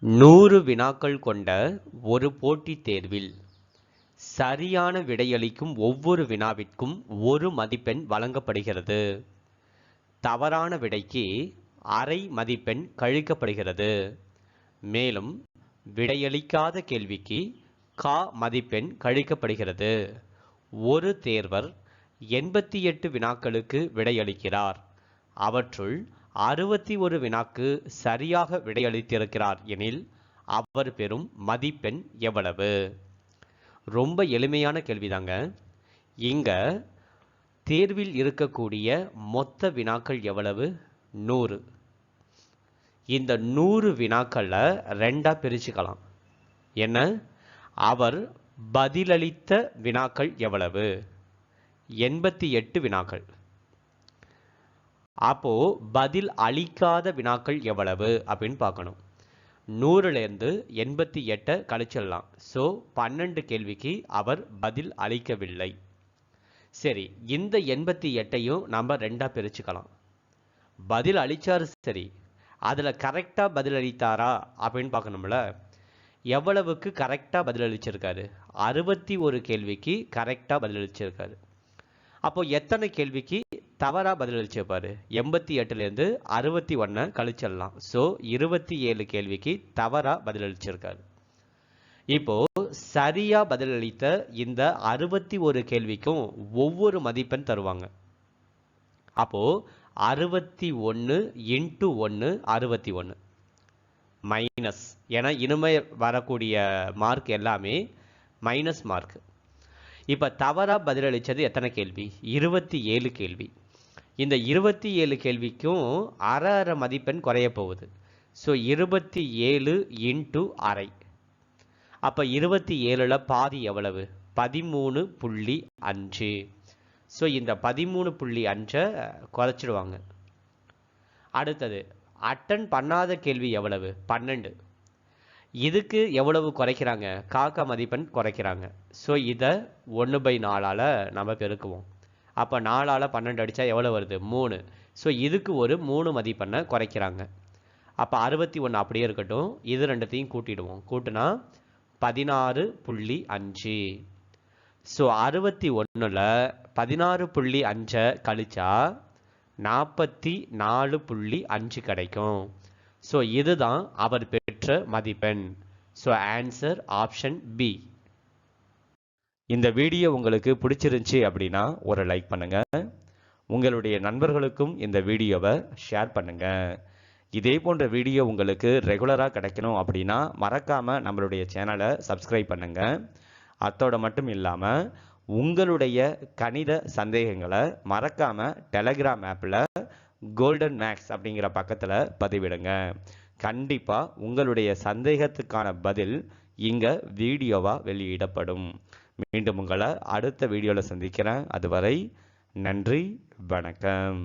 நூறு வினாக்கள் கொண்ட ஒரு போட்டித் தேர்வில் சரியான விடையளிக்கும் ஒவ்வொரு வினாவிற்கும் ஒரு மதிப்பெண் வழங்கப்படுகிறது. தவறான விடைக்கு அரை மதிப்பெண் கழிக்கப்படுகிறது. மேலும் விடையளிக்காத கேள்விக்கு கா மதிப்பெண் கழிக்கப்படுகிறது. ஒரு தேர்வர் எண்பத்தி எட்டு வினாக்களுக்கு விடையளிக்கிறார். அவற்றுள் அறுபத்தி ஒரு வினாக்கு சரியாக விடையளித்திருக்கிறார் எனில் அவர் பெறும் மதிப்பெண் எவ்வளவு? ரொம்ப எளிமையான கேள்விதாங்க. இங்க தேர்வில் இருக்கக்கூடிய மொத்த வினாக்கள் எவ்வளவு? நூறு. இந்த நூறு வினாக்களை ரெண்டா பிரிச்சுக்கலாம். என்ன? அவர் பதிலளித்த வினாக்கள் எவ்வளவு? எண்பத்தி எட்டு வினாக்கள். அப்போ பதில் அளிக்காத வினாக்கள் எவ்வளவு அப்படின்னு பார்க்கணும். நூறுலேருந்து எண்பத்தி எட்டை கழிச்சிடலாம். ஸோ பன்னெண்டு கேள்விக்கு அவர் பதில் அளிக்கவில்லை. சரி இந்த எண்பத்தி எட்டையும் நம்ம ரெண்டாக பிரிச்சுக்கலாம். பதில் அளித்தார் சரி. அதில் கரெக்டாக பதில் அளித்தாரா அப்படின்னு பார்க்கணும்ல. எவ்வளவுக்கு கரெக்டாக பதில் அளிச்சிருக்காரு? அறுபத்தி ஒரு கேள்விக்கு கரெக்டாக பதில் அளிச்சிருக்காரு. எத்தனை கேள்விக்கு? தவறாக பதிலளிச்சு பாரு. எண்பத்தி எட்டுலேருந்து அறுபத்தி ஒன்றை கழிச்சிடலாம். ஸோ இருபத்தி ஏழு கேள்விக்கு தவறாக பதிலளிச்சிருக்காரு இப்போ சரியாக பதிலளித்த இந்த அறுபத்தி ஒரு கேள்விக்கும் ஒவ்வொரு மதிப்பெண் தருவாங்க. அப்போ அறுபத்தி ஒன்று இன்ட்டு ஒன்று அறுபத்தி ஒன்று மைனஸ் ஏன்னா இனிமே வரக்கூடிய மார்க் எல்லாமே மைனஸ் மார்க் இப்போ தவறாக பதிலளித்தது எத்தனை கேள்வி? இருபத்தி ஏழு கேள்வி. இந்த இருபத்தி ஏழு கேள்விக்கும் அரை அரை மதிப்பெண் குறைய போகுது. ஸோ இருபத்தி ஏழு இன்ட்டு அரை. அப்போ இருபத்தி ஏழில் பாதி எவ்வளவு? பதிமூணு புள்ளி அஞ்சு. ஸோ இந்த பதிமூணு புள்ளி அஞ்சை குறைச்சிடுவாங்க. அடுத்தது அட்டன் பண்ணாத கேள்வி எவ்வளவு? பன்னெண்டு. இதுக்கு எவ்வளவு குறைக்கிறாங்க? காக்கா மதிப்பெண் குறைக்கிறாங்க. ஸோ இதை ஒன்று பை நாலால் நம்ம பெருக்குவோம். அப்போ நாலால் பன்னெண்டு அடித்தா எவ்வளோ வருது? மூணு. ஸோ இதுக்கு ஒரு மூணு மதிப்பெண்ணை குறைக்கிறாங்க. அப்போ அறுபத்தி ஒன்று அப்படியே இருக்கட்டும். இது ரெண்டுத்தையும் கூட்டிடுவோம். கூட்டினா பதினாறு புள்ளி அஞ்சு. ஸோ அறுபத்தி ஒன்றில் பதினாறு புள்ளி அஞ்சை கழிச்சா நாற்பத்தி நாலு புள்ளி அஞ்சு கிடைக்கும். ஸோ இதுதான் அவர் பெற்ற மதிப்பெண். ஸோ ஆன்சர் ஆப்ஷன் பி இந்த வீடியோ உங்களுக்கு பிடிச்சிருந்துச்சி அப்படின்னா ஒரு லைக் பண்ணுங்க. உங்களுடைய நண்பர்களுக்கும் இந்த வீடியோவை ஷேர் பண்ணுங்க. இதே போன்ற வீடியோ உங்களுக்கு ரெகுலராக கிடைக்கணும் அப்படின்னா மறக்காமல் நம்மளுடைய சேனலை சப்ஸ்கிரைப் பண்ணுங்க. அத்தோட மட்டும் இல்லாமல் உங்களுடைய கணித சந்தேகங்களை மறக்காமல் டெலகிராம் ஆப்பில் கோல்டன் மேக்ஸ் அப்படிங்கிற பக்கத்தில் பதிவிடுங்க. கண்டிப்பாக உங்களுடைய சந்தேகத்துக்கான பதில் இங்கே வீடியோவாக வெளியிடப்படும். மீண்டும் உங்களை அடுத்த வீடியோவில் சந்திக்கிறேன். அதுவரை நன்றி வணக்கம்.